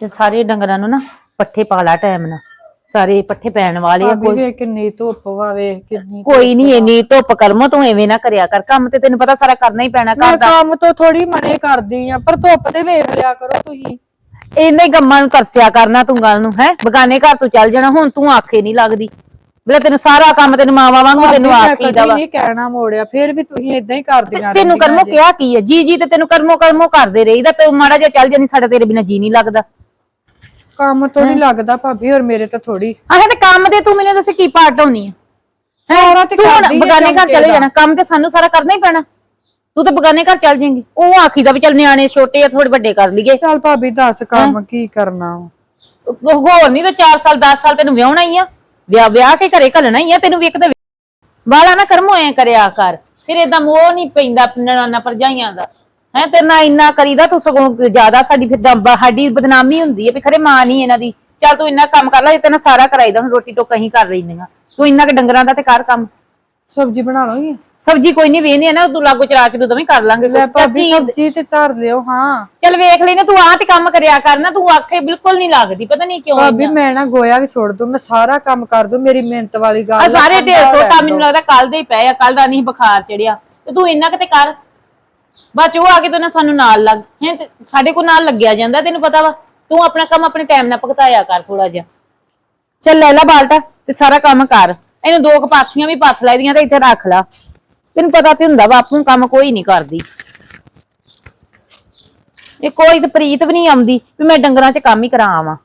ਤੇ ਸਾਰੇ ਡੰਗਰਾਂ ਨੂੰ ਨਾ ਪੱਠੇ ਪਾ ਲਾ ਟਾਈਮ ਨਾਲ ਸਾਰੇ ਪੱਠੇ ਪੈਣ ਵਾਲੇ ਆ ਕੋਈ ਵੇਖ ਕਿੰਨੀ ਧੁੱਪ ਵਾ ਵੇਖ ਕਿੰਨੀ ਕੋਈ ਨਹੀਂ ਇੰਨੀ ਧੁੱਪ ਕਰਮੋ ਤੂੰ ਐਵੇਂ ਨਾ ਕਰਿਆ ਕਰ ਕੰਮ ਤੇ ਤੈਨੂੰ ਪਤਾ ਸਾਰਾ ਕਰਨਾ ਹੀ ਪੈਣਾ ਮੈਂ ਘਰ ਦਾ। ਕੰਮ ਤੋਂ ਥੋੜੀ ਮਨੇ ਕਰਦੀ ਆ ਪਰ ਧੁੱਪ ਤੇ ਵੇਖ ਲਿਆ ਕਰੋ ਤੁਸੀਂ। ਇੰਨੇ ਗੰਮਾਂ ਨੂੰ ਕਰਸਿਆ ਕਰਨਾ ਤੂੰ ਗੱਲ ਨੂੰ ਹੈ? ਬਗਾਨੇ ਘਰ ਤੂੰ ਚੱਲ ਜਾਣਾ ਹੁਣ ਤੂੰ ਆਖੇ ਨਹੀਂ ਲੱਗਦੀ। ਬਲੇ ਤੈਨੂੰ ਸਾਰਾ ਕੰਮ ਤੈਨੂੰ ਮਾਵਾ ਵਾਂਗੂ ਤੈਨੂੰ ਮੈਂ ਆਖੀਦਾ ਕਦੀ ਵਾ ਨਹੀਂ ਕਹਿਣਾ ਮੋੜਿਆ ਫਿਰ ਵੀ ਤੁਸੀਂ ਇਦਾਂ ਹੀ ਕਰਦੀਆਂ ਤੈਨੂੰ ਕਰਮੋ ਕਿਹਾ ਕੀ ਹੈ? ਜੀ ਜੀ ਤੇ ਤੈਨੂੰ ਕਰਮੋ ਕਰਮੋ ਕਰਦੇ ਰਹੀਦਾ ਤੇ ਮਾੜਾ ਜਿਹਾ ਚੱਲ ਜਾਨੀ ਸਾਡਾ ਤੇਰੇ ਬਿਨਾ ਜੀ ਨਹੀਂ ਲੱਗਦਾ। ਕੰਮ ਤੋਂ ਨਹੀਂ ਲੱਗਦਾ ਭਾਬੀ ਔਰ ਮੇਰੇ ਤਾਂ ਥੋੜੀ ਆਹ ਤੇ ਕੰਮ ਦੇ ਤੂੰ ਮੈਨੂੰ ਦੱਸ ਕੀ ਪਾਰਟ ਹੋਣੀ ਹੈ? ਸਾਰਾ ਤੇ ਕਰਦੀ ਬਗਾਨੇ ਘਰ ਚਲੇ ਦਾ। ਜਾਣਾ ਕੰਮ ਤੇ ਸਾਨੂੰ ਸਾਰਾ ਕਰਨਾ ਹੀ ਪੈਣਾ। ਤੂੰ ਤਾਂ ਬਗਾਨੇ ਘਰ ਚੱਲ ਜਾਏਂਗੀ। ਉਹ ਆਖੀਦਾ ਵੀ ਚੱਲ ਨਿਆਣੇ ਛੋਟੇ ਆ ਥੋੜੇ ਵੱਡੇ ਕਰ ਲਈਏ। ਚੱਲ ਭਾਬੀ ਦੱਸ ਕੰਮ ਕੀ ਕਰਨਾ। ਹੋਰ ਨਹੀਂ ਤਾਂ 4 ਸਾਲ 10 ਸਾਲ ਤੈਨੂੰ ਵਿਆਹਣਾ ਹੀ ਆ। ਵਿਆਹ ਵਿਆਹ ਕੇ ਘਰੇ ਘਲਣਾ ਹੀ ਆ, ਤੈਨੂੰ ਵੀ ਇੱਕ ਤਾਂ ਬਾਲਾ ਨਾ ਕਰਮੋ ਐ ਕਰਿਆ ਕਰ। ਫਿਰ ਏਦਾਂ ਮੋਹ ਨਹੀਂ ਪੈਂਦਾ ਨਨਾਨਾ ਪਰਜਾਈਆਂ ਦਾ। ਹੈ ਤੇ ਨਾ ਇੰਨਾ ਕਰੀਦਾ, ਤੂੰ ਸਗੋਂ ਜ਼ਿਆਦਾ ਸਾਡੀ ਫਿਰ ਦਮ- ਸਾਡੀ ਬਦਨਾਮੀ ਹੁੰਦੀ ਹੈ ਵੀ ਖਰੇ ਮਾਂ ਨਹੀਂ ਇਹਨਾਂ ਦੀ। ਚੱਲ ਤੂੰ ਇੰਨਾ ਕੰਮ ਕਰ ਲੈ ਤੇ ਨਾ ਸਾਰਾ ਕਰਾਈਦਾ, ਹੁਣ ਰੋਟੀ ਟੋਕਾ ਹੀ ਕਰ ਲੈਂਦੀਆਂ। ਤੂੰ ਇੰਨਾ ਕਿ ਡੰਗਰਾਂ ਦਾ ਤੇ ਕਰ ਕੰਮ। ਸਬਜ਼ੀ ਬਣਾ ਲਓਗੀ ਸਬਜੀ ਕੋਈ ਨਹੀਂ ਵੇਹਨੇ ਆ ਨਾ ਤੂੰ ਲਾਗੋ ਚਰਾ ਕੇ ਤੂੰ ਵੀ ਕਰ ਲਾਂਗੇ ਲੈ ਕੁਛ। ਭਾਬੀ ਸਬਜ਼ੀ ਤੇ ਧਰ ਲਿਓ ਹਾਂ। ਚੱਲ ਵੇਖ ਲੈਨੇ ਤੂੰ ਆਹ ਤੇ ਕੰਮ ਕਰਿਆ ਕਰਨਾ ਤੂੰ ਆਖੇ ਬਿਲਕੁਲ ਨਹੀਂ ਲੱਗਦੀ ਪਤਾ ਨਹੀਂ ਕਿਉਂ ਭਾਬੀ ਮੈਂ ਨਾ ਗੋਇਆ ਵੀ ਛੋੜ ਦੂੰ ਮੈਂ ਸਾਰਾ ਕੰਮ ਕਰ ਦੂੰ ਮੇਰੀ ਮਿਹਨਤ ਵਾਲੀ ਆ ਗੱਲ ਸਾਰੇ ਠੰਡਾ ਢੇਰ ਦਿਓ। ਮੈਨੂੰ ਲੱਗਦਾ ਕੱਲ ਦੇ ਹੀ ਪਏ ਆ ਕੱਲ ਦਾ ਨਹੀਂ ਬੁਖਾਰ ਚੜਿਆ। ਤੇ ਤੂੰ ਇੰਨਾ ਕਿਤੇ ਕਰ। ਬਾਅਦ ਚ ਉਹ ਆ ਕੇ ਤੇ ਨਾ ਸਾਨੂੰ ਨਾਲ ਲੱਗ। ਹੈ ਤੇ ਸਾਡੇ ਕੋਲ ਨਾਲ ਲੱਗਿਆ ਜਾਂਦਾ ਤੈਨੂੰ ਪਤਾ ਵਾ। ਤੂੰ ਆਪਣਾ ਕੰਮ ਆਪਣੇ ਟਾਈਮ ਨਾਲ ਭੁਗਤਾਇਆ ਕਰ ਥੋੜਾ ਜਿਹਾ। ਚੱਲ ਲੈ ਲੈ ਬਾਲਟਾ ਤੇ ਸਾਰਾ ਕੰਮ ਕਰ। ਇਹਨੂੰ ਦੋ ਕਪਾਥੀਆਂ ਵੀ ਪੱਥ ਲੈ ਦੀਆਂ ਤੇ ਇੱਥੇ ਰੱਖ ਲਾ। ਤੈਨੂੰ ਪਤਾ ਤੇ ਹੁੰਦਾ ਵਾ, ਆਪੂ ਕੰਮ ਕੋਈ ਨਹੀਂ ਕਰਦੀ। ਇਹ ਕੋਈ ਤੇ ਪ੍ਰੀਤ ਵੀ ਨਹੀਂ ਆਉਂਦੀ ਵੀ ਮੈਂ ਡੰਗਰਾਂ 'ਚ ਕੰਮ ਹੀ ਕਰਾਂ ਆਵਾਂ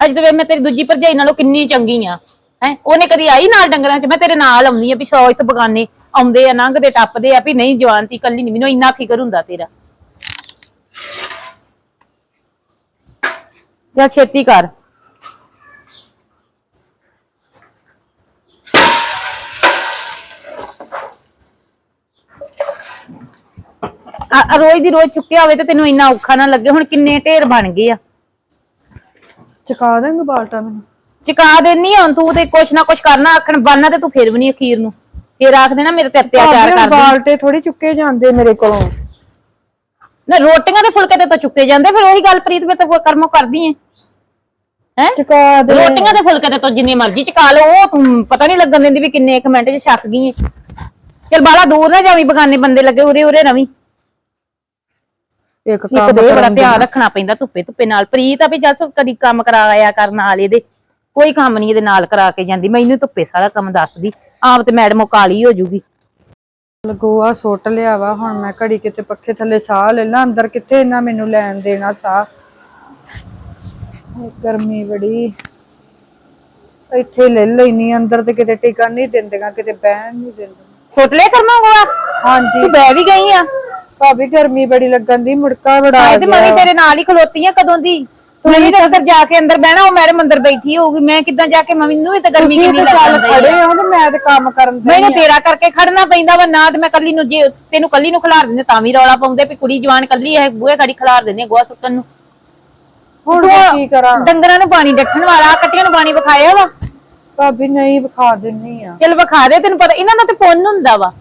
ਅੱਜ ਤੇ ਵੇ ਮੈਂ ਤੇਰੀ ਦੂਜੀ ਭਰਜਾਈ ਨਾਲੋਂ ਕਿੰਨੀ ਚੰਗੀ ਆ, ਹੈ? ਉਹਨੇ ਕਦੀ ਆਈ ਨਾਲ ਡੰਗਰਾਂ 'ਚ? ਮੈਂ ਤੇਰੇ ਨਾਲ ਆਉਂਦੀ ਆ ਵੀ ਸੌ ਇੱਥੇ ਬਗਾਨੇ ਆਉਂਦੇ ਆ, ਲੰਘਦੇ ਟੱਪਦੇ ਆ ਵੀ ਨਹੀਂ ਜਵਾਨ ਤੀ ਕੱਲੀ ਨਹੀਂ ਮੈਨੂੰ ਇੰਨਾ ਫਿਕਰ ਹੁੰਦਾ ਤੇਰਾ। ਜਾ ਛੇਤੀ ਕਰ। ਆ ਰੋਜ਼ ਦੀ ਰੋਜ਼ ਚੁੱਕਿਆ ਹੋਵੇ ਤੇ ਤੈਨੂੰ ਇੰਨਾ ਔਖਾ ਨਾ ਲੱਗੇ। ਹੁਣ ਕਿੰਨੇ ਢੇਰ ਬਣ ਗਏ ਆ। ਚਕਾ ਦੇਂਗੇ ਬਾਲਟਾ ਮੈਨੂੰ। ਚੁਕਾ ਦੇਣੀ ਹੁਣ ਤੂੰ ਤੇ ਕੁਛ ਨਾ ਕੁਛ ਕਰਨਾ ਆਖਣ ਬਾਨਾ ਤੇ ਤੂੰ ਫਿਰ ਵੀ ਨਹੀਂ ਅਖੀਰ ਨੂੰ। ਫੇਰ ਆਖ ਦੇਣਾ ਮੇਰੇ ਤੇ ਅਤਿਆਚਾਰ ਭਾਬੀ, ਕਰਦੇ। ਬਾਲਟੇ ਥੋੜੀ ਚੁੱਕੇ ਜਾਂਦੇ ਮੇਰੇ ਕੋਲੋਂ। ਨਾ ਰੋਟੀਆਂ ਦੇ ਫੁਲਕੇ ਤੇ ਤਾਂ ਚੁੱਕੇ ਜਾਂਦੇ ਫਿਰ ਉਹੀ ਗੱਲ ਪ੍ਰੀਤ ਮੈਂ ਤਾਂ ਕੋਈ ਕਰਮੋ ਕਰਦੀ ਐ ਹੈ? ਚਕਾ ਦੇ। ਰੋਟੀਆਂ ਦੇ ਫੁਲਕੇ ਤੇ ਤਾਂ ਜਿੰਨੇ ਮਰਜ਼ੀ ਚਕਾ ਲਓ ਉਹ ਤੂੰ ਪਤਾ ਨਹੀਂ ਲੱਗਣ ਦਿੰਦੀ ਵੀ ਕਿੰਨੇ ਇੱਕ ਮਿੰਟ 'ਚ ਛੱਕ ਗਈ ਐ ਚਲ ਬਾਲਾ ਦੂਰ ਨਾ ਜਾਵੀਂ ਬਗਾਨੇ ਬੰਦੇ ਲੱਗੇ ਉਰੇ ਉਰੇ ਰਵੀਂ। ਇੱਕ ਇੱਕ ਕੰਮ ਦੇ ਬੜਾ ਕਰਨ ਦੀ। ਧਿਆਨ ਰੱਖਣਾ ਪੈਂਦਾ ਧੁੱਪੇ ਧੁੱਪੇ ਨਾਲ। ਪ੍ਰੀਤ ਆ ਵੀ ਜਦ ਕਦੀ ਕੰਮ ਕਰ ਨਾਲ ਇਹਦੇ। ਕੋਈ ਕੰਮ ਨਹੀਂ ਇਹਦੇ ਨਾਲ ਕਰਾ ਕੇ ਜਾਂਦੀ। ਮੈਨੂੰ ਧੁੱਪੇ ਸਾਰਾ ਕੰਮ ਦੱਸਦੀ। ਆਪ ਤੇ ਮੈਡਮ ਉਹ ਕਾਲੀ ਹੋ ਜੂਗੀ। ਲਗੋਆ ਸੁੱਟ ਲਿਆ ਵਾ। ਹੁਣ ਮੈਂ ਘੜੀ ਕਿਤੇ ਪੱਖੇ ਥੱਲੇ ਸਾਹ ਲੈ ਲਾਂ। ਅੰਦਰ ਕਿੱਥੇ ਇਹਨਾਂ ਮੈਨੂੰ ਲੈਣ ਦੇਣਾ ਸਾਹ? ਹਾਏ, ਗਰਮੀ ਬੜੀ। ਇੱਥੇ ਲੈ ਲੈਣੀ ਅੰਦਰ ਤੇ ਕਿਤੇ ਟਿਕਣ ਨਹੀਂ ਦਿੰਦੀਆਂ ਕਿਤੇ ਬਹਿਣ ਨਹੀਂ ਦਿੰਦੀਆਂ। ਸੁੱਟ ਲਿਆ ਕਰਮਾ ਹੋਆ ਹਾਂਜੀ। ਤੂੰ ਬਹਿ ਵੀ ਗਈ ਆ। ਭਾਬੀ ਗਰਮੀ ਬੜੀ ਲੱਗਣ ਦੀ ਮੁੜਕਾ ਬੜਾ ਆ ਤੇ ਮੈਂ ਵੀ ਗਿਆ ਤੇਰੇ ਨਾਲ ਹੀ ਖਲੋਤੀ ਆ ਕਦੋਂ ਦੀ? ਤੂੰ ਵੀ ਤਾਂ ਅੰਦਰ ਜਾ ਕੇ ਅੰਦਰ ਬਹਿਣਾ ਉਹ ਮੈਡਮ ਅੰਦਰ ਬੈਠੀ ਹੋਊਗੀ। ਮੈਂ ਕਿੱਦਾਂ ਜਾ ਕੇ ਮੈਨੂੰ ਵੀ ਤਾਂ ਗਰਮੀ ਤੁਸੀਂ ਕਿੰਨੀ ਤੇ ਚੱਲ ਲੱਗਦੀ ਖੜੇ ਹੈ ਹੋ ਤੇ ਮੈਂ ਤੇ ਕੰਮ ਕਰਨ ਦੇ ਮੈਨੂੰ ਤੇਰਾ ਕਰਕੇ ਖੜਨਾ ਪੈਂਦਾ ਵਾ ਨਾ ਤੇ ਮੈਂ ਕੱਲੀ ਨੂੰ ਜੇ ਤੈਨੂੰ ਕੱਲੀ ਨੂੰ ਖਿਲਾਰ ਦਿੰਦੇ ਤਾਂ ਵੀ ਰੌਲਾ ਪਾਉਂਦੇ ਵੀ ਕੁੜੀ ਜਵਾਨ ਕੱਲੀ ਹੈ ਬੂਹੇ ਖੜੀ ਖਿਲਾਰ ਦਿੰਦੇ ਗੋਹਾ ਸੁੱਟਣ ਨੂੰ। ਹੁਣ ਮੈਂ ਕੀ ਕਰਾਂ? ਡੰਗਰਾਂ ਨੂੰ ਪਾਣੀ ਡੱਠਣ ਵਾਲਾ ਕੱਟੀਆਂ ਨੂੰ ਪਾਣੀ ਵਿਖਾਇਆ ਵਾ। ਭਾਬੀ ਨਹੀਂ ਵਿਖਾ ਦਿੰਨੀ ਆ। ਚਲ ਵਿਖਾ ਦੇ ਤੈਨੂੰ ਪਤਾ ਇਹਨਾਂ ਦਾ ਤੇ ਪੁੰਨ ਹੁੰਦਾ ਵਾ।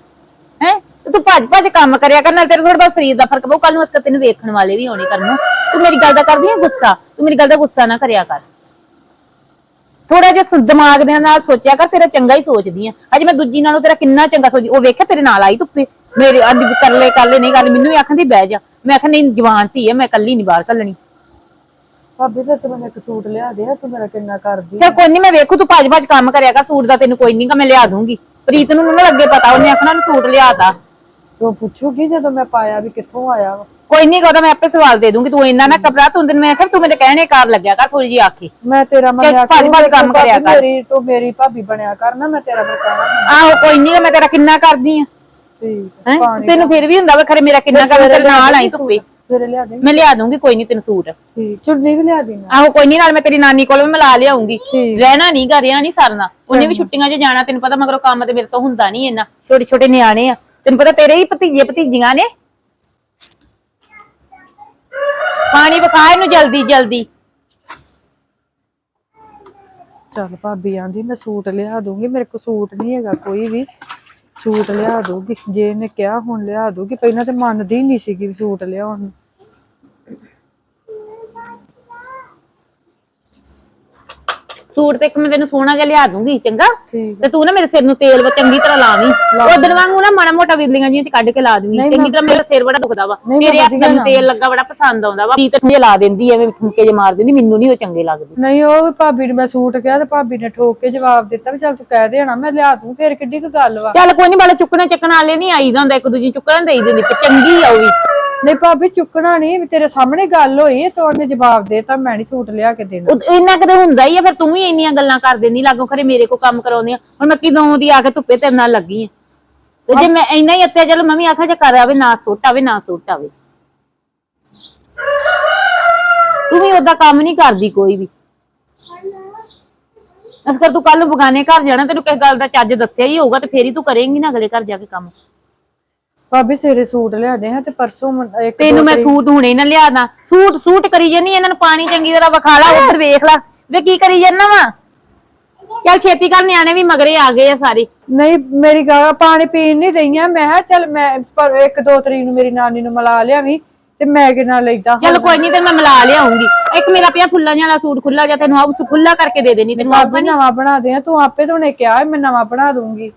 ਹੈ? ਤੂੰ ਭੱਜ ਭੱਜ ਕੰਮ ਕਰਿਆ ਕਰ ਨਾਲ ਤੇਰੇ ਥੋੜਾ ਬਹੁਤ ਸਰੀਰ ਦਾ ਫ਼ਰਕ ਪਊ। ਕੱਲ ਨੂੰ ਅਸਕਰ ਤੈਨੂੰ ਵੇਖਣ ਵਾਲੇ ਵੀ ਹੋਣੇ ਕਰਨ ਨੂੰ। ਤੂੰ ਮੇਰੀ ਗੱਲ ਦਾ ਕਰਦੀ ਹੈ ਗੁੱਸਾ? ਤੂੰ ਮੇਰੀ ਗੱਲ ਦਾ ਗੁੱਸਾ ਨਾ ਕਰਿਆ ਕਰ। ਥੋੜਾ ਜਿਹਾ ਸ- ਦਿਮਾਗ ਦੇ ਨਾਲ ਸੋਚਿਆ ਕਰ ਤੇਰਾ ਚੰਗਾ ਹੀ ਸੋਚਦੀ ਆ। ਅੱਜ ਮੈਂ ਦੂਜੀ ਨਾਲੋਂ ਤੇਰਾ ਕਿੰਨਾ ਚੰਗਾ ਸੋਚਦੀ ਉਹ ਵੇਖਿਆ ਤੇਰੇ ਨਾਲ ਆਈ ਧੁੱਪੇ? ਮੇਰੇ ਅੱਜ ਵੀ ਕਰ ਲੈ ਕਰ ਲੈ ਨਹੀਂ ਗੱਲ ਮੈਨੂੰ ਵੀ ਆਖਣ ਦੀ ਬਹਿ ਜਾ। ਮੈਂ ਆਖਣ ਨਹੀਂ ਜਵਾਨ ਧੀ ਆ ਮੈਂ ਕੱਲੀ ਨਹੀਂ ਬਾਹਰ ਕੱਲਣੀ ਭਾਬੀ ਫਿਰ ਤੂੰ ਮੈਨੂੰ ਇੱਕ ਸੂਟ ਲਿਆ ਦੇ ਤੂੰ ਮੇਰਾ ਕਿੰਨਾ ਕਰਦੀ ਚਲ ਕੋਈ ਨਹੀਂ ਮੈਂ ਵੇਖੂ ਤੂੰ ਭੱਜ ਭੱਜ ਕੰਮ ਕਰਿਆ ਕਰ। ਸੂਟ ਦਾ ਤੈਨੂੰ ਕੋਈ ਨਹੀਂਗਾ ਮੈਂ ਲਿਆ ਦੂੰਗੀ। ਪ੍ਰੀਤ ਨੂੰ ਨਾ ਲੱਗੇ ਪਤਾ ਉਹਨੇ ਆਖਣਾ ਨੂੰ ਸੂਟ ਲਿਆਤਾ ਤੂੰ ਪੁੱਛੂਗੀ ਜਦੋਂ ਮੈਂ ਪਾਇਆ ਵੀ ਕਿੱਥੋਂ ਆਇਆ ਵਾ? ਕੋਈ ਨਹੀਂ ਉਹਦਾ ਮੈਂ ਆਪੇ ਸਵਾਲ ਦੇ ਦੂੰਗੀ। ਤੂੰ ਇੰਨਾ ਨਾ ਕਪੜਾ ਤੂੰ ਦਿਨ ਮੈਂ ਫਿਰ ਤੂੰ ਮੇਰੇ ਕਹਿਣੇ ਕਰ ਲੱਗਿਆ ਕਰ ਥੋੜੀ ਜੀ ਆਖੀ। ਮੈਂ ਤੇਰਾ ਮੰਨਿਆ ਭੱਜ ਭੱਜ ਕਰੂੰਗੀ, ਕੰਮ ਤੂੰ ਕਰਿਆ ਕਰ। ਮੇਰੀ ਤੂੰ ਮੇਰੀ ਭਾਬੀ ਬਣਿਆ ਕਰ ਨਾ ਮੈਂ ਤੇਰਾ ਨਹੀਂ। ਆਹੋ ਕੋਈ ਨਹੀਂ ਮੈਂ ਤੇਰਾ ਕਿੰਨਾ ਕਰਦੀ ਆ। ਠੀਕ ਹੈਂ? ਪਾਣੀ ਤੈਨੂੰ ਫਿਰ ਵੀ ਹੁੰਦਾ ਵਾ ਖਰੇ ਮੇਰਾ ਕਿੰਨਾ ਕਰ ਤੇਰੇ ਨਾਲ ਆਈ ਧੁੱਪੇ। ਸਵੇਰੇ ਲਿਆ ਦੇ ਮੈਂ ਲਿਆ ਦੂੰਗੀ ਕੋਈ ਨਹੀਂ ਤੈਨੂੰ ਸੂਟ। ਠੀਕ ਚੁੰਨੀ ਵੀ ਲਿਆ ਦੇਣਾ। ਆਹੋ ਕੋਈ ਨਹੀਂ ਨਾਲ ਮੈਂ ਤੇਰੀ ਨਾਨੀ ਕੋਲ ਵੀ ਮਿਲਾ ਲਿਆਉਂਗੀ। ਠੀਕ। ਰਹਿਣਾ ਨਹੀਂ ਘਰਿਆ ਨਹੀਂ ਸਰਨਾ। ਉਹਨੇ ਵੀ ਛੁੱਟੀਆਂ 'ਚ ਜਾਣਾ ਤੈਨੂੰ ਪਤਾ ਮਗਰੋਂ ਕੰਮ ਤੇ ਮੇਰੇ ਤੋਂ ਹੁੰਦਾ ਨਹੀਂ ਇੰਨਾ। ਛੋਟੇ ਛੋਟੇ ਨਿਆਣੇ ਆ। ਤੈਨੂੰ ਪਤਾ ਤੇਰੇ ਹੀ ਭਤੀਜੇ ਭਤੀਜੀਆਂ ਨੇ? ਪਾਣੀ ਵਿਖਾ ਇਹਨੂੰ ਜਲਦੀ ਜਲਦੀ। ਚੱਲ ਭਾਬੀ ਆਂਦੀ, ਮੈਂ ਸੂਟ ਲਿਆ ਦੂੰਗੀ। ਮੇਰੇ ਕੋਲ ਸੂਟ ਨਹੀਂ ਹੈਗਾ ਕੋਈ ਵੀ। ਸੂਟ ਲਿਆ ਦੂਗੀ ਜੇ ਇਹਨੇ ਕਿਹਾ, ਹੁਣ ਲਿਆ ਦੂਗੀ ਪਹਿਲਾਂ ਤੇ ਮੰਨਦੀ ਨਹੀਂ ਸੀਗੀ ਵੀ ਸੂਟ ਲਿਆਉਣ ਨੂੰ। ਸੂਟ ਤੇ ਇੱਕ ਮੈਂ ਤੈਨੂੰ ਸੋਹਣਾ ਜਿਹਾ ਲਿਆ ਦੂੰਗੀ ਚੰਗਾ? ਠੀਕ ਤੇ ਤੂੰ ਨਾ ਮੇਰੇ ਸਿਰ ਨੂੰ ਤੇਲ ਵਾ ਚੰਗੀ ਤਰ੍ਹਾਂ ਲਾਵੀਂ ਉਦੋਂ ਵਾਂਗੂ ਨਾ ਮਾੜਾ ਮੋਟਾ ਵਿਰਲੀਆਂ ਜੀਆਂ ਚ ਕੱਢ ਕੇ ਲਾ ਦੂੰਗੀ ਚੰਗੀ ਤਰ੍ਹਾਂ ਮੇਰਾ ਸਿਰ ਬੜਾ ਦੁਖਦਾ ਵਾ। ਨਹੀਂ, ਮੈਂ ਮੇਰੇ ਹੱਥ ਵਧੀਆ ਨੂੰ। ਤੇਲ ਲੱਗਾ ਬੜਾ ਪਸੰਦ ਆਉਂਦਾ ਵਾ। ਤੀ ਤੇ ਲਾ ਦਿੰਦੀ ਐਵੇਂ ਠੁਮਕੇ ਜੇ ਮਾਰ ਦਿੰਦੀ ਮੈਨੂੰ ਨਹੀਂ ਉਹ ਚੰਗੇ ਲੱਗਦੇ। ਨਹੀਂ ਉਹ ਭਾਬੀ ਨੂੰ ਮੈਂ ਸੂਟ ਕਿਹਾ ਤੇ ਭਾਬੀ ਨੇ ਠੋਕ ਕੇ ਜਵਾਬ ਦਿੱਤਾ ਵੀ ਚੱਲ ਤੂੰ ਕਹਿ ਦੇਣਾ ਮੈਂ ਲਿਆ ਦੂੰ ਫੇਰ ਕਿੱਡੀ ਕੁ ਗੱਲ ਵਾ। ਚੱਲ ਕੋਈ ਨਹੀਂ ਬਾਲਾ ਚੁੱਕਣਾ ਚੱਕਣ ਵਾਲੇ ਨਹੀਂ ਆਈਦਾ ਹੁੰਦਾ ਇੱਕ ਦੂਜੀ ਚੁੱਕਣ ਦੇਈ ਦਿੰਦੀ ਤੇ ਚੰਗੀ ਆ ਉਹ ਵੀ। ਨਹੀਂ ਭਾਬੀ ਚੁੱਕਣਾ ਨਹੀਂ ਤੇਰੇ ਸਾਹਮਣੇ ਗੱਲ ਹੋਈ ਤੇ ਉਹਨੇ ਜਵਾਬ ਦੇਤਾ ਮੈਂ ਨਹੀਂ ਸੂਟ ਲਿਆ ਕੇ ਦੇਣਾ। ਉਹ ਇੰਨਾ ਕਦੇ ਹੁੰਦਾ ਹੀ ਆ ਫਿਰ ਤੂੰ ਵੀ ਇੰਨੀਆਂ ਗੱਲਾਂ ਕਰ ਦਿੰਦੀ ਲਾਗੋ ਖਰੇ ਮੇਰੇ ਕੋ ਕੰਮ ਕਰਾਉਂਦੀ ਆ। ਹੁਣ ਮੈਂ ਕਿਦੋਂ ਦੀ ਆ ਕੇ ਧੁੱਪੇ ਤੇਰੇ ਨਾਲ ਲੱਗੀ ਆ। ਤੇ ਜੇ ਮੈਂ ਇੰਨਾ ਹੀ ਅੱਤਿਆ ਚਲ ਮੈਂ ਵੀ ਆਖਾਂ ਜੇ ਕਰ ਆਵੇ ਨਾ ਸੁੱਟ ਆਵੇ ਨਾ ਸੁੱਟ ਆਵੇ। ਤੂੰ ਵੀ ਉਹਦਾ ਕੰਮ ਨਹੀਂ ਕਰਦੀ ਕੋਈ ਵੀ। ਇਸ ਕਰ ਤੂੰ ਕੱਲ ਬਗਾਨੇ ਘਰ ਜਾਣਾ ਤੈਨੂੰ ਕਿਸ ਗੱਲ ਦਾ ਚੱਜ ਦੱਸਿਆ ਹੀ ਹੋਊਗਾ ਤੇ ਫੇਰ ਹੀ ਤੂੰ ਕਰੇਂਗੀ ਨਾ ਅਗਲੇ ਘਰ ਜਾ ਕੇ ਕੰਮ। ਭਾਬੀ ਸਵੇਰੇ ਸੂਟ ਲਿਆ ਦੇ ਹਾਂ ਤੇ ਪਰਸੋਂ ਮੁੰ- ਇੱਕ ਤੈਨੂੰ ਮੈਂ ਸੂਟ ਹੁਣੇ ਨਾ ਲਿਆਦਾ। ਸੂਟ ਸੂਟ ਕਰੀ ਜਾਨੀ ਇਹਨਾਂ ਨੂੰ ਪਾਣੀ ਚੰਗੀ ਤਰ੍ਹਾਂ ਵਿਖਾ ਲਾ ਉੱਧਰ ਵੇਖ ਲਾ। ਵੇ ਕੀ ਕਰੀ ਜਾਨਾ ਵਾ? ਚੱਲ ਛੇਤੀ ਕਰ ਨਿਆਣੇ ਵੀ ਮਗਰੇ ਆ ਗਏ ਆ ਸਾਰੇ। ਨਹੀਂ ਮੇਰੀ ਗੱਲ ਪਾਣੀ ਪੀਣ ਨਹੀਂ ਦਈਆਂ। ਮੈਂ ਕਿਹਾ ਚੱਲ ਮੈਂ ਪਰ ਇੱਕ ਦੋ ਤਰੀਕ ਨੂੰ ਮੇਰੀ ਨਾਨੀ ਨੂੰ ਮਿਲਾ ਲਿਆਵੀਂ ਤੇ ਮੈਂ ਕਿ ਨਾਲ ਲੈਦਾ ਚੱਲ ਕੋਈ ਨਹੀਂ ਤੇ ਮੈਂ ਮਿਲਾ ਲਿਆਉਂਗੀ। ਇੱਕ ਮੇਰਾ ਪਿਆ ਫੁੱਲਾਂ ਜਿਹਾ ਵਾਲਾ ਸੂਟ ਖੁੱਲਾ ਜਿਹਾ ਤੈਨੂੰ ਆਪ ਖੁੱਲਾ ਕਰਕੇ ਦੇ ਦੇਣੀ ਤੈਨੂੰ ਆਪ ਭਾਬੀ ਨਵਾਂ ਬਣਾ ਦੇ ਤੂੰ ਆਪੇ ਤੋਂ ਨੇ ਕਿਹਾ ਮੈਂ ਨਵਾਂ ਬਣਾ ਦੂੰਗੀ।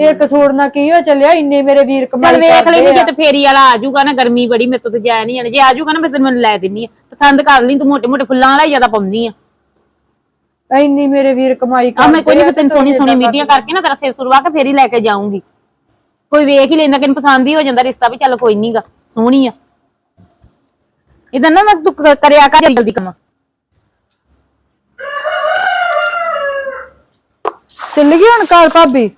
ਇੱਕ ਸੂਟ ਨਾਲ ਕੀ ਹੋ ਚੱਲਿਆ ਇੰਨੇ ਮੇਰੇ ਵੀਰ ਚੱਲ ਕਮਾਈ ਵੇਖ ਕਰਦੇ ਆ। ਜੇ ਤੇ ਫੇਰੀ ਵਾਲਾ ਆ ਜਾਊਗਾ ਨਾ ਗਰਮੀ ਬੜੀ ਮੇਰੇ ਤੋਂ ਤੇ ਜਾਇਆ ਨਹੀਂ ਜਾਣਾ। ਜੇ ਆ ਜਾਊਗਾ ਨਾ ਮੈਂ ਤੈਨੂੰ ਲੈ ਦਿੰਨੀ ਆ। ਪਸੰਦ ਕਰ ਲਈ ਤੂੰ ਮੋਟੇ ਮੋਟੇ ਫੁੱਲਾਂ ਵਾਲਾ ਹੀ ਜ਼ਿਆਦਾ ਪਾਉਂਦੀ ਆ। ਇੰਨੀ ਮੇਰੇ ਵੀਰ ਕਮਾਈ ਆ ਮੈਂ ਕੋਈ ਨਹੀਂ ਤੈਨੂੰ ਸੋਹਣੀ ਸੋਹਣੀ ਮੀਡੀਆਂ ਕਰਕੇ ਨਾ ਤੇਰਾ ਸਿਰ ਸੁਰਵਾ ਕੇ ਫੇਰ ਲੈ ਕੇ ਜਾਊਂਗੀ। ਕੋਈ ਵੇਖ ਹੀ ਲੈਂਦਾ ਕਿ ਪਸੰਦ ਹੀ ਹੋ ਜਾਂਦਾ ਰਿਸ਼ਤਾ ਵੀ ਚੱਲ ਕੋਈ ਨਹੀਂਗਾ ਸੋਹਣੀ ਆ। ਇਦਾਂ ਨਾ ਨਾ ਤੂੰ ਕ- ਕਰਿਆ ਕਰ ਜਲਦੀ ਕੰਮ। ਚੱਲ ਗਈ ਹੁਣ ਘਰ ਭਾਬੀ?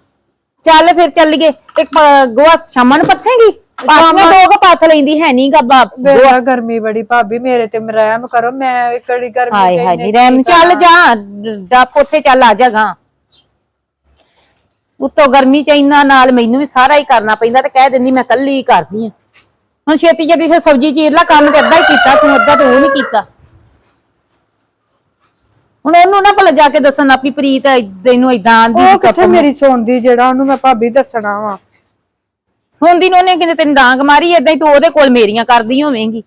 ਚੱਲ ਫਿਰ ਚੱਲੀਏ। ਇੱਕ ਗੋਆ ਸ਼ਾਮਾਂ ਨੂੰ ਪੱਥੇਗੀ? ਪਾਥੀਆਂ ਦੋ ਕੁ ਪੱਥ ਲੈਂਦੀ ਹੈ ਨਹੀਂ ਗੱਬਾ। ਮੇਰਾ ਗਰਮੀ ਬੜੀ ਭਾਬੀ ਮੇਰੇ ਤੇ ਰਹਿਮ ਕਰੋ ਮੈਂ ਇਕੜੀ ਗਰਮੀ ਹਾਏ ਹਾਏ ਇੰਨੇ ਨੀ ਰੈਮ ਚੱਲ ਜਾ ਡੱਪ ਉੱਥੇ ਚੱਲ ਆ ਜਾਗਾ ਉੱਤੋਂ ਗਰਮੀ ਚ ਇੰਨਾ ਨਾਲ ਮੈਨੂੰ ਵੀ ਸਾਰਾ ਹੀ ਕਰਨਾ ਪੈਂਦਾ ਤੇ ਕਹਿ ਦਿੰਦੀ ਮੈਂ ਕੱਲੀ ਹੀ ਕਰਦੀ ਆ ਹੁਣ ਛੇਤੀ ਛੇਤੀ ਸਬਜ਼ੀ ਚੀਰ ਲਾ ਕੰਮ ਤੇ ਅੱਧਾ ਹੀ ਕੀਤਾ ਤੂੰ ਅੱਧਾ ਤੇ ਨਹੀਂ ਕੀਤਾ। ਹੁਣ ਉਹਨੂੰ ਨਾ ਭਲਾ ਜਾ ਕੇ ਦੱਸਣ ਆਪੀ ਪ੍ਰੀਤ ਤੈਨੂੰ ਇਦਾਂ ਆਂਦੀ ਉਹ ਕਿੱਥੇ ਮੇਰੀ ਸੁਣਦੀ ਜਿਹੜਾ ਉਹਨੂੰ ਮੈਂ ਭਾਬੀ ਦੱਸਣਾ ਵਾ? ਸੁਣਦੀ ਨੂੰ ਉਹਨੇ ਕਿਤੇ ਤੈਨੂੰ ਡਾਂਗ ਮਾਰੀ ਏਦਾਂ ਹੀ ਤੂੰ ਉਹਦੇ ਕੋਲ ਮੇਰੀਆਂ ਕਰਦੀ ਹੋਵੇਂਗੀ।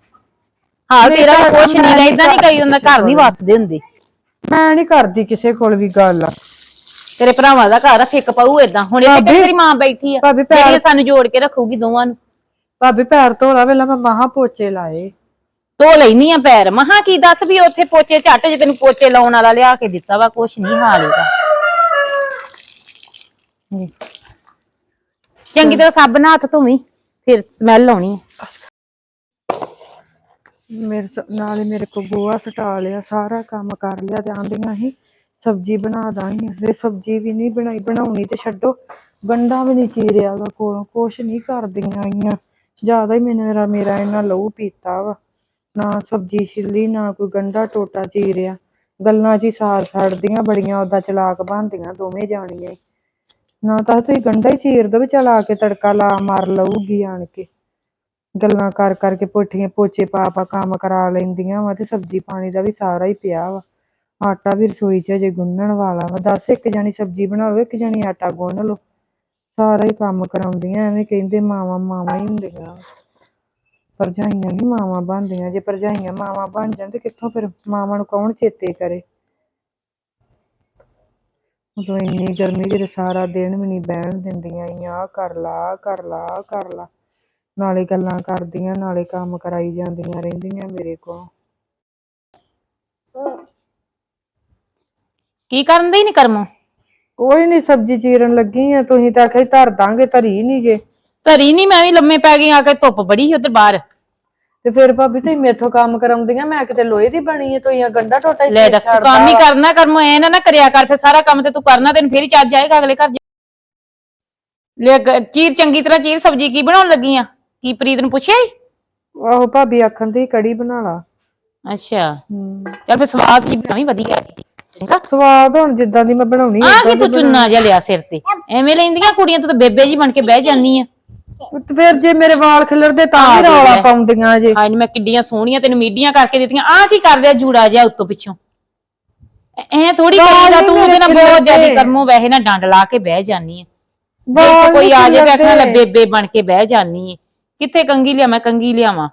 ਨਹੀਂ ਤੇਰਾ ਕੁਛ ਨਹੀਂ ਨਹੀਂ ਇਦਾਂ ਨਹੀਂ ਕਈ ਹੁੰਦਾ ਘਰ ਨਹੀਂ ਵਸਦੇ ਹੁੰਦੇ। ਮੈਂ ਨਹੀਂ ਕਰਦੀ ਕਿਸੇ ਕੋਲ ਵੀ ਗੱਲ। ਤੇਰੇ ਭਰਾਵਾਂ ਦਾ ਘਰ ਫਿੱਕ ਪਊ ਏਦਾਂ। ਹੁਣ ਇੱਥੇ ਤੇਰੀ ਮਾਂ ਬੈਠੀ ਆ ਜਿਹੜੀ ਸਾਨੂੰ ਜੋੜ ਕੇ ਰੱਖੂਗੀ ਦੋਵਾਂ ਨੂੰ। ਭਾਬੀ ਪੈਰ ਧੋਲਾ ਵੇਲਾ ਮੈਂ ਮਹਾ ਪੋਚੇ ਲਾਏ। ਧੋ ਲੈਨੀ ਆ ਪੈਰ। ਮਹਾ ਕੀ ਦੱਸ ਵੀ ਉੱਥੇ ਪੋਚੇ ਝੱਟ ਜੇ ਤੈਨੂੰ ਪੋਚੇ ਲਾਉਣ ਵਾਲਾ ਲਿਆ ਕੇ ਦਿੱਤਾ ਵਾ, ਕੁਛ ਨਹੀਂ ਹਾਲ ਇਹਦਾ ਚੰਗੀ ਤਰ੍ਹਾਂ ਸਾਬਣ ਹੱਥ ਧੋਵੀਂ, ਫਿਰ ਸਮੈਲ ਆਉਣੀ ਆ। ਮੇਰੇ ਸ- ਨਾਲੇ ਮੇਰੇ ਕੋ ਗੋਆ ਸਟਾ ਲਿਆ, ਸਾਰਾ ਕੰਮ ਕਰ ਲਿਆ ਤੇ ਆਂਦੀਆਂ ਸੀ ਸਬਜ਼ੀ ਬਣਾ ਦਾਂਗੀ। ਵੇ ਸਬਜ਼ੀ ਵੀ ਨਹੀਂ ਬਣਾਈ, ਬਣਾਉਣੀ ਤੇ ਛੱਡੋ। ਗੰਡਾ ਵੀ ਨਹੀਂ ਚੀਰਿਆ ਵਾ ਕੋਲੋਂ, ਕੁਛ ਨਹੀਂ ਕਰਦੀਆਂ ਆਈਆਂ। ਜ਼ਿਆਦਾ ਹੀ ਮੈਨੂੰ ਮੇਰਾ ਮੇਰਾ ਇਹਨਾਂ ਲਹੂ ਪੀਤਾ ਵਾ। ਨਾ ਸਬਜ਼ੀ ਛਿੱਲੀ, ਨਾ ਕੋਈ ਗੰਢਾ ਟੋਟਾ ਚੀਰਿਆ। ਗੱਲਾਂ 'ਚ ਹੀ ਸਾਰ ਛੱਡਦੀਆਂ, ਬੜੀਆਂ ਉਹਦਾ ਚਲਾਕ ਬਣਦੀਆਂ ਦੋਵੇਂ ਜਾਣੀਆਂ ਹੀ। ਨਾ ਤਾਂ ਤੁਸੀਂ ਗੰਡਾ ਹੀ ਚੀਰ ਦੋ ਵੀ ਚਲ ਆ ਕੇ ਤੜਕਾ ਲਾ ਮਾਰ ਲਊਗੀ ਆਣ ਕੇ। ਗੱਲਾਂ ਕਰ ਕਰਕੇ ਪੋਠੀਆਂ, ਪੋਚੇ ਪਾ ਪਾ ਕੰਮ ਕਰਾ ਲੈਂਦੀਆਂ ਵਾ ਤੇ ਸਬਜ਼ੀ ਪਾਣੀ ਦਾ ਵੀ ਸਾਰਾ ਹੀ ਪਿਆ ਵਾ। ਆਟਾ ਵੀ ਰਸੋਈ 'ਚ ਅਜੇ ਗੁੰਨਣ ਵਾਲਾ ਵਾ। ਦੱਸ ਇੱਕ ਜਣੀ ਸਬਜ਼ੀ ਬਣਾ ਲਓ ਇੱਕ ਜਣੀ ਆਟਾ ਗੁੰਨ ਲਓ। ਸਾਰਾ ਹੀ ਕੰਮ ਕਰਾਉਂਦੀਆਂ, ਐਵੇਂ ਕਹਿੰਦੇ ਮਾਵਾਂ ਮਾਵਾਂ ਹੀ ਹੁੰਦੀਆਂ। ਭਰਜਾਈਆਂ ਨਹੀਂ ਮਾਵਾਂ ਬਣਦੀਆਂ। ਜੇ ਭਰਜਾਈਆਂ ਮਾਵਾਂ ਬਣ ਜਾਣ ਤੇ ਕਿੱਥੋਂ ਫਿਰ ਮਾਵਾਂ ਨੂੰ ਕੌਣ ਚੇਤੇ ਕਰੇ? ਉਦੋਂ ਇੰਨੀ ਗਰਮੀ ਜਿਹੜੇ ਸਾਰਾ ਦਿਨ ਵੀ ਨਹੀਂ ਬਹਿਣ ਦਿੰਦੀਆਂ ਈ ਆਹ ਕਰ ਲਾ ਆਹ ਕਰ ਲਾ ਆਹ ਕਰ ਲਾ। ਨਾਲੇ ਗੱਲਾਂ ਕਰਦੀਆਂ ਨਾਲੇ ਕੰਮ ਕਰਾਈ ਜਾਂਦੀਆਂ ਰਹਿੰਦੀਆਂ ਮੇਰੇ ਕੋਲ। ਕੀ ਕਰਨ ਦੇ ਨਹੀਂ ਕਰਮੋ? ਕੋਈ ਨਹੀਂ ਸਬਜ਼ੀ ਚੀਰਨ ਲੱਗੀ ਆ ਤੁਸੀਂ ਤਾਂ ਆਖਿਆ ਸੀ ਧਰ ਦਾਂਗੇ ਧਰੀ ਨਹੀਂ ਜੇ। ਧਰੀ ਨਹੀਂ ਮੈਂ ਵੀ ਲੰਮੇ ਪੈ ਗਈ ਆ ਕੇ ਧੁੱਪ ਬੜੀ ਸੀ ਉਧਰ ਬਾਹਰ। ਤੇ ਫਿਰ ਭਾਬੀ ਤੁਸੀਂ ਮੇਥੋਂ ਕੰਮ ਕਰਾਉਂਦੀਆਂ ਮੈਂ ਕਿਤੇ ਲੋਹੇ ਦੀ ਬਣੀ ਐ ਤੁਸੀਂ ਆ ਗੰਡਾ ਟੋਟਾ ਹੀ ਲੈ ਦੱਸ ਤੂੰ ਕੰਮ ਹੀ। ਕਰਨਾ ਕਰਮੋ ਐ ਨਾ ਨਾ ਕਰਿਆ ਕਰ ਫਿਰ ਸਾਰਾ ਕੰਮ ਤੇ ਤੂੰ ਕਰਨਾ ਤੈਨੂੰ ਫੇਰ ਹੀ ਚੱਜ ਆਏਗਾ ਅਗਲੇ ਘਰ ਜਾ- ਲੈ ਗ- ਚੀਰ ਚੰਗੀ ਤਰ੍ਹਾਂ ਚੀਰ ਸਬਜ਼ੀ ਕੀ ਬਣਾਉਣ ਲੱਗੀ ਆ ਕੀ ਪ੍ਰੀਤ ਨੂੰ ਪੁੱਛਿਆ ਈ ਆਹੋ ਭਾਬੀ ਆਖਣ ਦੀ ਕੜੀ ਬਣਾ ਲਾ। ਅੱਛਾ। ਹੂੰ। ਚੱਲ ਫਿਰ ਸਵਾਦ ਕੀ ਬਣਾਵੀਂ ਵਧੀਆ ਚੰਗਾ ਸਵਾਦ ਹੁਣ ਜਿੱਦਾਂ ਦੀ ਮੈਂ ਬਣਾਉਣੀ ਆ ਕੀ ਤੂੰ ਚੁੰਨਾ ਜਿਹਾ ਲਿਆ ਸਿਰ ਤੇ। ਐਵੇਂ ਲੈਂਦੀਆਂ ਕੁੜੀਆਂ ਤੂੰ ਤਾਂ ਬੇਬੇ ਜੀ ਬਣ ਕੇ ਬਹਿ ਜਾਂਦੀ ਆ। ਤੇ ਫਿਰ ਜੇ ਮੇਰੇ ਵਾਲ ਖਿਲਰਦੇ ਤਾਂ ਵੀ ਆ ਰੌਲਾ। ਪਾਉਂਦੀਆਂ ਜੇ ਹਾਂ ਮੈਂ ਕਿੱਡੀਆਂ ਸੋਹਣੀਆਂ ਤੈਨੂੰ ਮੀਡੀਆਂ ਕਰਕੇ ਦਿੱਤੀਆਂ ਆ ਕੀ ਕਰ ਰਿਹਾ ਜੂੜਾ ਜਿਹਾ ਉੱਤੋਂ ਪਿੱਛੋਂ ਐ ਥੋੜੀ ਕਰੀਦਾ ਨੀ ਤੂੰ ਉਹਦੇ ਨਾਲ ਬਹੁਤ। ਜ਼ਿਆਦੀ ਕਰਮੋ ਵੈਸੇ ਨਾ ਡੰਡ ਲਾ ਕੇ ਬਹਿ ਜਾਂਦੀ ਆ ਜੇ ਕੋਈ ਆ ਤੇ ਆਖਣਾ। ਬੇਬੇ ਬਣ ਕੇ ਬਹਿ ਜਾਨੀ ਕਿੱਥੇ ਕੰਗੀ ਲਿਆਵਾਂ ਕੰਗੀ ਲਿਆਵਾਂ